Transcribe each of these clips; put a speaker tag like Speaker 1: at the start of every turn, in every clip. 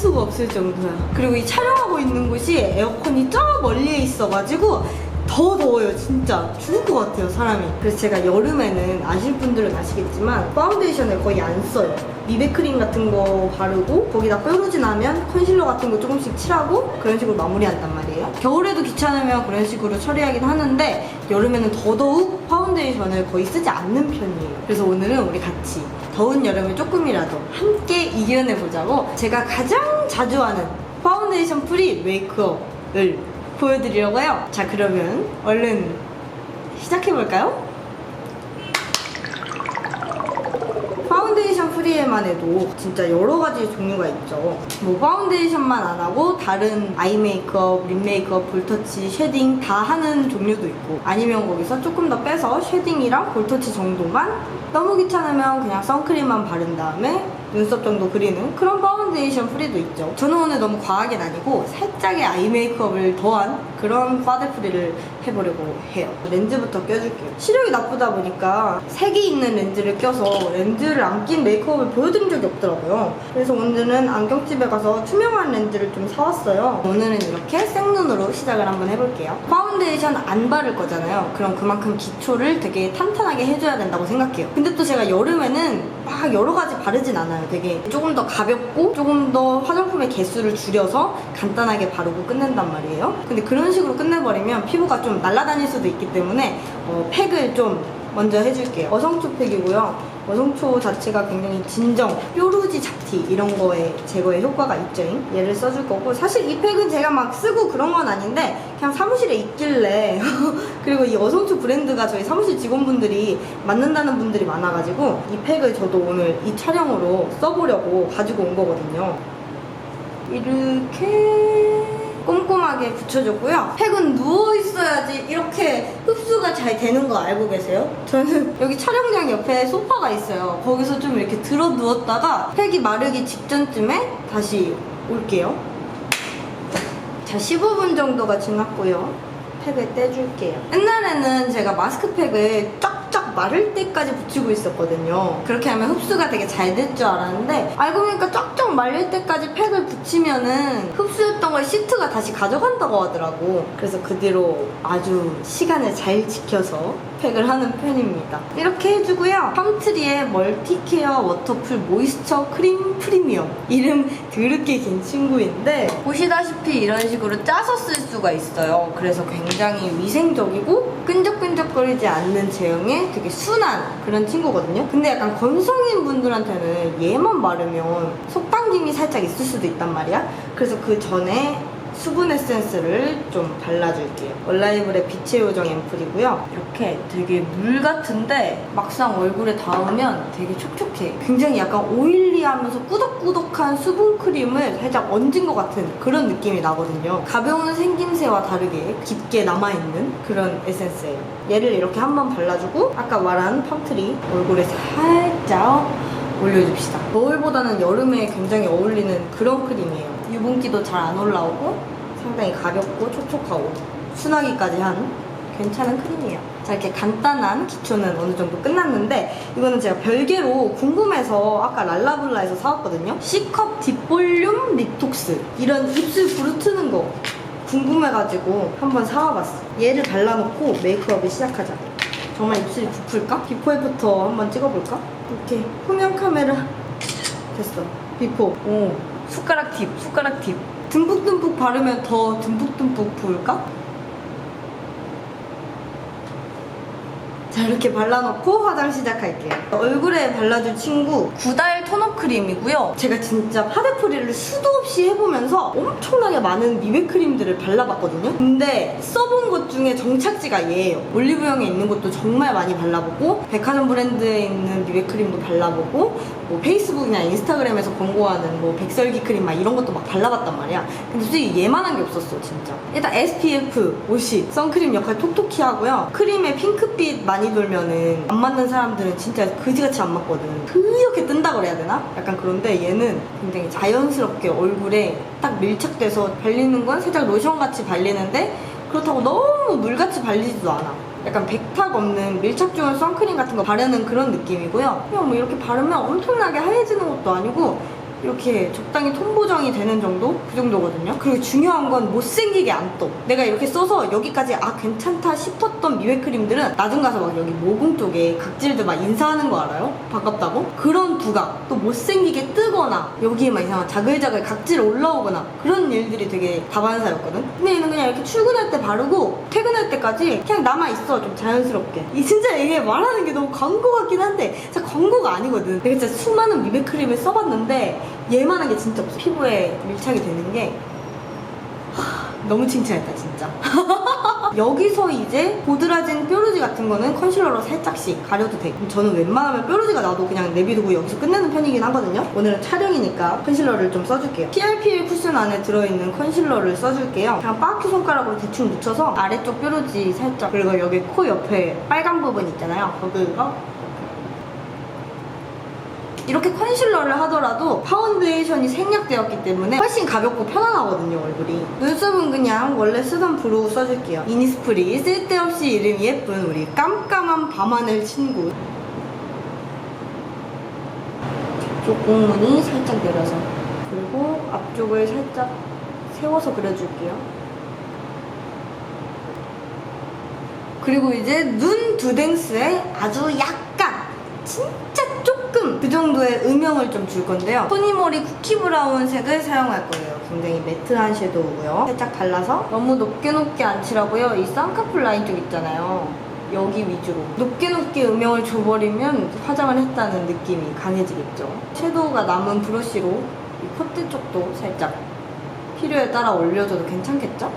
Speaker 1: 수가 없을 정도야. 그리고 이 촬영하고 있는 곳이 에어컨이 저 멀리에 있어가지고 더 더워요, 진짜. 죽을 것 같아요, 사람이. 그래서 제가 여름에는 아실 분들은 아시겠지만 파운데이션을 거의 안 써요. 미백크림 같은 거 바르고 거기다 뾰루지 나면 컨실러 같은 거 조금씩 칠하고 그런 식으로 마무리한단 말이에요. 겨울에도 귀찮으면 그런 식으로 처리하긴 하는데 여름에는 더더욱 파운데이션을 거의 쓰지 않는 편이에요. 그래서 오늘은 우리 같이 더운 여름을 조금이라도 함께 이겨내 보자고 제가 가장 자주 하는 파운데이션 프리 메이크업을 보여드리려고 해요. 자, 그러면 얼른 시작해볼까요? 프리에만 해도 진짜 여러 가지 종류가 있죠. 뭐 파운데이션만 안 하고 다른 아이 메이크업, 립 메이크업, 볼터치, 쉐딩 다 하는 종류도 있고 아니면 거기서 조금 더 빼서 쉐딩이랑 볼터치 정도만 너무 귀찮으면 그냥 선크림만 바른 다음에 눈썹 정도 그리는 그런 파운데이션 프리도 있죠. 저는 오늘 너무 과하게는 아니고 살짝의 아이 메이크업을 더한 그런 파데 프리를 해보려고 해요. 렌즈부터 껴줄게요. 시력이 나쁘다 보니까 색이 있는 렌즈를 껴서 렌즈를 안 낀 메이크업을 보여드린 적이 없더라고요. 그래서 오늘은 안경집에 가서 투명한 렌즈를 좀 사왔어요. 오늘은 이렇게 생눈으로 시작을 한번 해볼게요. 파운데이션 안 바를 거잖아요. 그럼 그만큼 기초를 되게 탄탄하게 해줘야 된다고 생각해요. 근데 또 제가 여름에는 막 여러 가지 바르진 않아요. 되게 조금 더 가볍고 조금 더 화장품의 개수를 줄여서 간단하게 바르고 끝낸단 말이에요. 근데 그런 식으로 끝내버리면 피부가 좀 날아다닐 수도 있기 때문에 어, 팩을 좀 먼저 해줄게요. 어성초 팩이고요. 어성초 자체가 굉장히 진정, 뾰루지 잡티 이런 거에 제거에 효과가 있죠. 얘를 써줄 거고 사실 이 팩은 제가 막 쓰고 그런 건 아닌데 그냥 사무실에 있길래 그리고 이 어성초 브랜드가 저희 사무실 직원분들이 맞는다는 분들이 많아가지고 이 팩을 저도 오늘 이 촬영으로 써보려고 가지고 온 거거든요. 이렇게 꼼꼼하게 붙여줬고요. 팩은 누워 있어야지 이렇게 흡수가 잘 되는 거 알고 계세요? 저는 여기 촬영장 옆에 소파가 있어요. 거기서 좀 이렇게 들어 누웠다가 팩이 마르기 직전쯤에 다시 올게요. 자, 15분 정도가 지났고요. 팩을 떼줄게요. 옛날에는 제가 마스크팩을 쫙쫙 마를 때까지 붙이고 있었거든요. 그렇게 하면 흡수가 되게 잘 될 줄 알았는데 알고 보니까 쫙 쫙 말릴 때까지 팩을 붙이면은 흡수했던 걸 시트가 다시 가져간다고 하더라고. 그래서 그 뒤로 아주 시간을 잘 지켜서 팩을 하는 편입니다. 이렇게 해주고요. 팜트리의 멀티케어 워터풀 모이스처 크림 프리미엄. 이름 드럽게 긴 친구인데 보시다시피 이런 식으로 짜서 쓸 수가 있어요. 그래서 굉장히 위생적이고 끈적끈적거리지 않는 제형의 되게 순한 그런 친구거든요. 근데 약간 건성인 분들한테는 얘만 바르면 속 당김이 살짝 있을 수도 있단 말이야. 그래서 그 전에 수분 에센스를 좀 발라줄게요. 얼라이블의 빛의 요정 앰플이고요. 이렇게 되게 물 같은데 막상 얼굴에 닿으면 되게 촉촉해. 굉장히 약간 오일리하면서 꾸덕꾸덕한 수분 크림을 살짝 얹은 것 같은 그런 느낌이 나거든요. 가벼운 생김새와 다르게 깊게 남아있는 그런 에센스예요. 얘를 이렇게 한번 발라주고 아까 말한 팜트리 얼굴에 살짝 올려줍시다. 겨울보다는 여름에 굉장히 어울리는 그런 크림이에요. 유분기도 잘 안 올라오고 상당히 가볍고 촉촉하고 순하기까지 한 괜찮은 크림이에요. 자 이렇게 간단한 기초는 어느 정도 끝났는데 이거는 제가 별개로 궁금해서 아까 랄라블라에서 사왔거든요. C컵 딥볼륨 리톡스 이런 입술 부르트는 거 궁금해가지고 한번 사와봤어. 얘를 발라놓고 메이크업을 시작하자. 정말 입술이 부풀까? 비포 애프터 한번 찍어볼까? 이렇게 후면 카메라 됐어. 비포. 오. 숟가락 팁, 숟가락 팁. 듬뿍듬뿍 바르면 더 듬뿍듬뿍 부을까? 자 이렇게 발라놓고 화장 시작할게요. 얼굴에 발라줄 친구 구달 톤업 크림이고요. 제가 진짜 파데프리를 수도 없이 해보면서 엄청나게 많은 미백 크림들을 발라봤거든요. 근데 써본 것 중에 정착지가 얘예요. 올리브영에 있는 것도 정말 많이 발라보고 백화점 브랜드에 있는 미백 크림도 발라보고 뭐 페이스북이나 인스타그램에서 광고하는 뭐 백설기 크림 막 이런 것도 막 발라봤단 말이야. 근데 솔직히 얘만한 게 없었어 진짜. 일단 SPF 50 선크림 역할 톡톡히 하고요. 크림에 핑크빛 많이 돌면은 안 맞는 사람들은 진짜 그지같이 안 맞거든. 그렇게 뜬다 그래야 되나? 약간 그런데 얘는 굉장히 자연스럽게 얼굴에 딱 밀착돼서 발리는 건 살짝 로션 같이 발리는데 그렇다고 너무 물같이 발리지도 않아 약간 백탁 없는 밀착 좋은 선크림 같은 거 바르는 그런 느낌이고요. 그냥 뭐 이렇게 바르면 엄청나게 하얘지는 것도 아니고 이렇게 적당히 톤 보정이 되는 정도? 그 정도거든요. 그리고 중요한 건 못생기게 안 떠. 내가 이렇게 써서 여기까지 아 괜찮다 싶었던 미백 크림들은 나중 가서 막 여기 모공 쪽에 각질들 막 인사하는 거 알아요? 반갑다고? 그런 부각 또 못생기게 뜨거나 여기에 막 이상한 자글자글 각질 올라오거나 그런 일들이 되게 다반사였거든. 근데 얘는 그냥 이렇게 출근할 때 바르고 퇴근할 때까지 그냥 남아있어 좀 자연스럽게. 이 진짜 이게 말하는 게 너무 광고 같긴 한데 진짜 광고가 아니거든. 내가 진짜 수많은 미백 크림을 써봤는데 얘만한 게 진짜 없어. 피부에 밀착이 되는 게 하, 너무 칭찬했다 진짜. 여기서 이제 보드라진 뾰루지 같은 거는 컨실러로 살짝씩 가려도 돼. 저는 웬만하면 뾰루지가 나도 그냥 내비두고 여기서 끝내는 편이긴 하거든요. 오늘은 촬영이니까 컨실러를 좀 써줄게요. PRPL 쿠션 안에 들어있는 컨실러를 써줄게요. 그냥 빠큐 손가락으로 대충 묻혀서 아래쪽 뾰루지 살짝 그리고 여기 코 옆에 빨간 부분 있잖아요. 거기가 이렇게 컨실러를 하더라도 파운데이션이 생략되었기 때문에 훨씬 가볍고 편안하거든요 얼굴이. 눈썹은 그냥 원래 쓰던 브로우 써줄게요. 이니스프리 쓸데없이 이름이 예쁜 우리 깜깜한 밤하늘 친구. 쪽 공문이 살짝 내려서. 그리고 앞쪽을 살짝 세워서 그려줄게요. 그리고 이제 눈 두댕스에 아주 약간 진짜 조금 그 정도의 음영을 좀 줄 건데요. 토니모리 쿠키 브라운 색을 사용할 거예요. 굉장히 매트한 섀도우고요. 살짝 발라서 너무 높게 높게 안 칠하고요. 이 쌍꺼풀 라인 쪽 있잖아요. 여기 위주로 높게 높게 음영을 줘버리면 화장을 했다는 느낌이 강해지겠죠. 섀도우가 남은 브러쉬로 이 콧대 쪽도 살짝 필요에 따라 올려줘도 괜찮겠죠?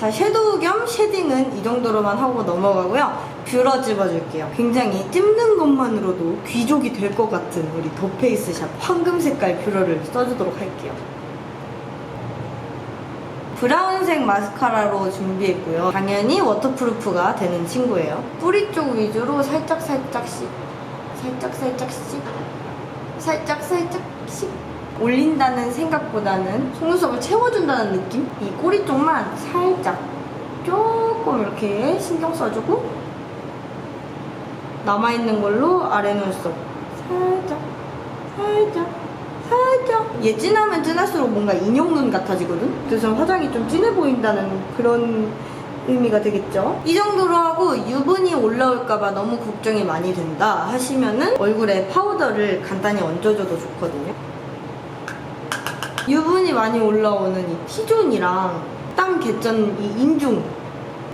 Speaker 1: 자, 섀도우 겸 쉐딩은 이 정도로만 하고 넘어가고요. 뷰러 집어줄게요. 굉장히 찝는 것만으로도 귀족이 될 것 같은 우리 더페이스샵 황금 색깔 뷰러를 써주도록 할게요. 브라운색 마스카라로 준비했고요. 당연히 워터프루프가 되는 친구예요. 뿌리 쪽 위주로 살짝 살짝씩, 살짝 살짝씩, 살짝 살짝씩 올린다는 생각보다는 속눈썹을 채워준다는 느낌? 이 꼬리 쪽만 살짝 조금 이렇게 신경 써주고 남아있는 걸로 아래 눈썹 살짝 살짝 살짝 얘 진하면 진할수록 뭔가 인형눈 같아지거든? 그래서 화장이 좀 진해 보인다는 그런 의미가 되겠죠? 이 정도로 하고 유분이 올라올까봐 너무 걱정이 많이 된다 하시면은 얼굴에 파우더를 간단히 얹어줘도 좋거든요 유분이 많이 올라오는 이 T존이랑 땀 개쩐 이 인중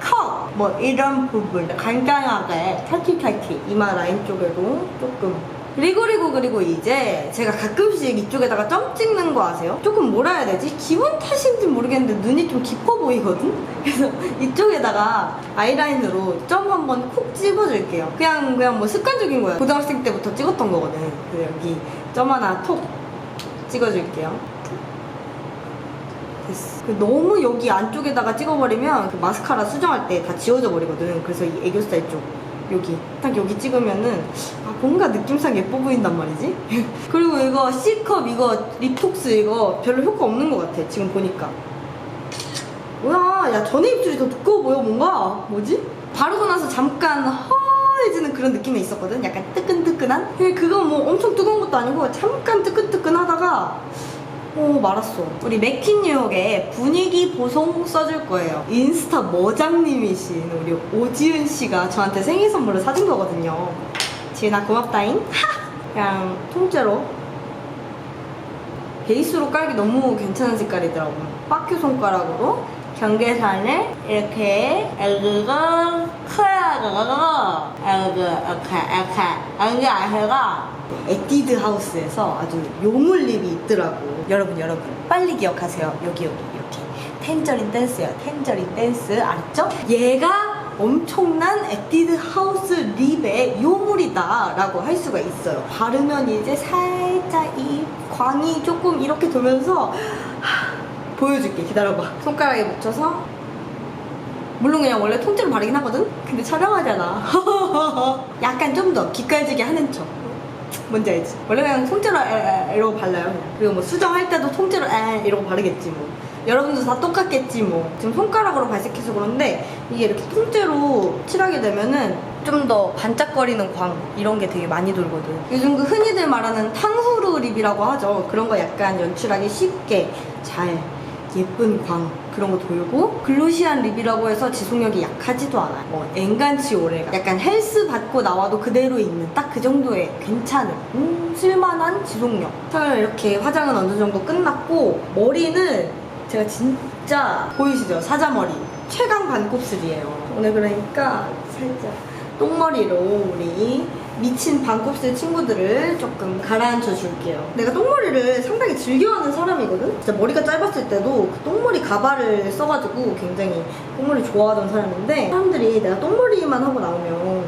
Speaker 1: 컷! 뭐 이런 부분 간단하게 탈티탈티 이마 라인 쪽에도 조금 그리고 그리고 그리고 이제 제가 가끔씩 이쪽에다가 점 찍는 거 아세요? 조금 뭐라 해야 되지? 기분 탓인지 모르겠는데 눈이 좀 깊어 보이거든? 그래서 이쪽에다가 아이라인으로 점 한번 콕 찍어줄게요 그냥 그냥 뭐 습관적인 거야 고등학생 때부터 찍었던 거거든 그래서 여기 점 하나 톡 찍어줄게요 됐어. 그 너무 여기 안쪽에다가 찍어버리면 그 마스카라 수정할 때 다 지워져 버리거든. 그래서 이 애교살 쪽 여기 딱 여기 찍으면은 아 뭔가 느낌상 예뻐 보인단 말이지. 그리고 이거 C컵 이거 립톡스 이거 별로 효과 없는 것 같아. 지금 보니까. 뭐야, 야 전에 입술이 더 두꺼워 보여 뭔가 뭐지? 바르고 나서 잠깐 허해지는 그런 느낌이 있었거든. 약간 뜨끈뜨끈한. 근데 그거 뭐 엄청 뜨거운 것도 아니고 잠깐 뜨끈뜨끈하다가 오 말았어. 우리 맥킨 뉴욕에 분위기 보송 써줄 거예요. 인스타 머장님이신 우리 오지은 씨가 저한테 생일 선물을 사준 거거든요. 지은아 고맙다잉. 그냥 통째로. 베이스로 깔기 너무 괜찮은 색깔이더라고요 빠큐 손가락으로 경계선을 이렇게 애기가 커야 애기 이렇게 이렇게 애기 아해가 에뛰드 하우스에서 아주 요물 립이 있더라고. 여러분 여러분 빨리 기억하세요. 여기 여기 이렇게. 텐저린 댄스예요. 텐저린 댄스. 알았죠? 얘가 엄청난 에뛰드 하우스 립의 요물이다 라고 할 수가 있어요. 바르면 이제 살짝 이 광이 조금 이렇게 돌면서 하, 보여줄게 기다려봐 손가락에 묻혀서 물론 그냥 원래 통째로 바르긴 하거든? 근데 촬영하잖아 약간 좀 더 기깔지게 하는 척 뭔지 알지? 원래 그냥 통째로 에, 에, 이러고 발라요. 그리고 뭐 수정할 때도 통째로 에 이러고 바르겠지 뭐 여러분도 다 똑같겠지 뭐 지금 손가락으로 발색해서 그런데 이게 이렇게 통째로 칠하게 되면은 좀 더 반짝거리는 광 이런 게 되게 많이 돌거든. 요즘 그 흔히들 말하는 탕후루 립이라고 하죠. 그런 거 약간 연출하기 쉽게 잘 예쁜 광 그런 거 돌고 글로시한 립이라고 해서 지속력이 약하지도 않아요. 뭐 엔간치 오래가 약간 헬스 받고 나와도 그대로 있는 딱 그 정도의 괜찮은 음, 쓸만한 지속력. 저는 이렇게 화장은 어느 정도 끝났고 머리는 제가 진짜 보이시죠? 사자머리 최강 반곱슬이에요. 오늘 그러니까 살짝 똥머리로 우리 미친 반곱슬 친구들을 조금 가라앉혀 줄게요. 내가 똥머리를 상당히 즐겨하는 사람이거든? 진짜 머리가 짧았을 때도 그 똥머리 가발을 써가지고 굉장히 똥머리 좋아하던 사람인데 사람들이 내가 똥머리만 하고 나오면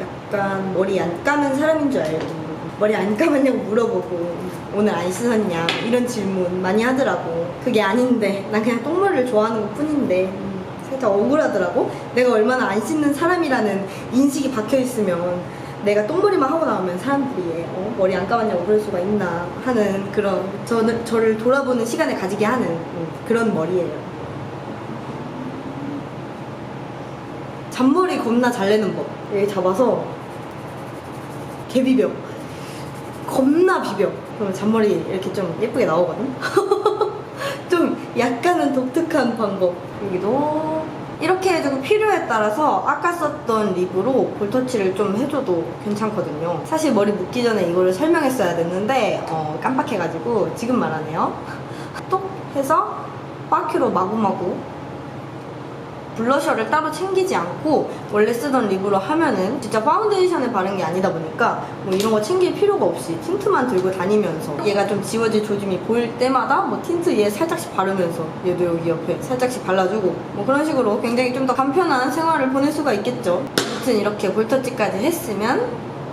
Speaker 1: 약간 머리 안 감은 사람인 줄 알고 머리 안 감았냐고 물어보고 오늘 안 씻었냐 이런 질문 많이 하더라고 그게 아닌데 난 그냥 똥머리를 좋아하는 것 뿐인데 음, 살짝 억울하더라고. 내가 얼마나 안 씻는 사람이라는 인식이 박혀 있으면 내가 똥머리만 하고 나오면 사람들이 어, 머리 안 감았냐고 그럴 수가 있나 하는 그런 저는 저를 돌아보는 시간을 가지게 하는 음, 그런 머리예요. 잔머리 겁나 잘 내는 법. 여기 잡아서 개 비벼. 겁나 비벼. 그러면 잔머리 이렇게 좀 예쁘게 나오거든? 좀 약간은 독특한 방법 여기도 이렇게 해주고 필요에 따라서 아까 썼던 립으로 볼터치를 좀 해줘도 괜찮거든요. 사실 머리 묶기 전에 이거를 설명했어야 됐는데 어, 깜빡해가지고 지금 말하네요. 톡 해서 바큐로 마구마구 블러셔를 따로 챙기지 않고 원래 쓰던 립으로 하면은 진짜 파운데이션을 바른 게 아니다 보니까 뭐 이런 거 챙길 필요가 없이 틴트만 들고 다니면서 얘가 좀 지워질 조짐이 보일 때마다 뭐 틴트 얘 살짝씩 바르면서 얘도 여기 옆에 살짝씩 발라주고 뭐 그런 식으로 굉장히 좀 더 간편한 생활을 보낼 수가 있겠죠. 아무튼 이렇게 볼터치까지 했으면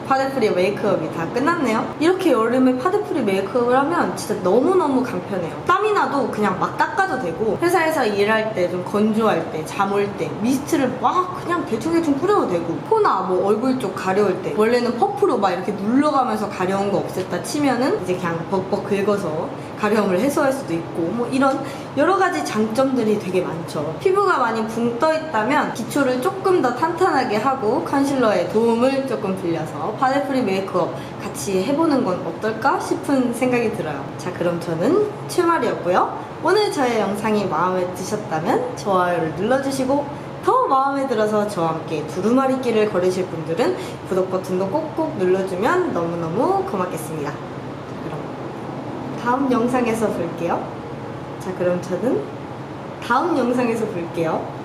Speaker 1: 파데프리 메이크업이 다 끝났네요. 이렇게 여름에 파데프리 메이크업을 하면 진짜 너무너무 간편해요. 땀이 나도 그냥 막 닦아도 되고 회사에서 일할 때 좀 건조할 때 잠 올 때 미스트를 막 그냥 대충대충 뿌려도 되고 코나 뭐 얼굴 쪽 가려울 때 원래는 퍼프로 막 이렇게 눌러가면서 가려운 거 없앴다 치면은 이제 그냥 벅벅 긁어서 가려움을 해소할 수도 있고 뭐 이런 여러 가지 장점들이 되게 많죠. 피부가 많이 붕 떠 있다면 기초를 조금 더 탄탄하게 하고 컨실러의 도움을 조금 빌려서 파데프리 메이크업 같이 해보는 건 어떨까 싶은 생각이 들어요. 자 그럼 저는 최말이었고요. 오늘 저의 영상이 마음에 드셨다면 좋아요를 눌러주시고 더 마음에 들어서 저와 함께 두루마리 길을 걸으실 분들은 구독 버튼도 꼭꼭 눌러주면 너무너무 고맙겠습니다. 다음 영상에서 볼게요. 자, 그럼 저는 다음 영상에서 볼게요.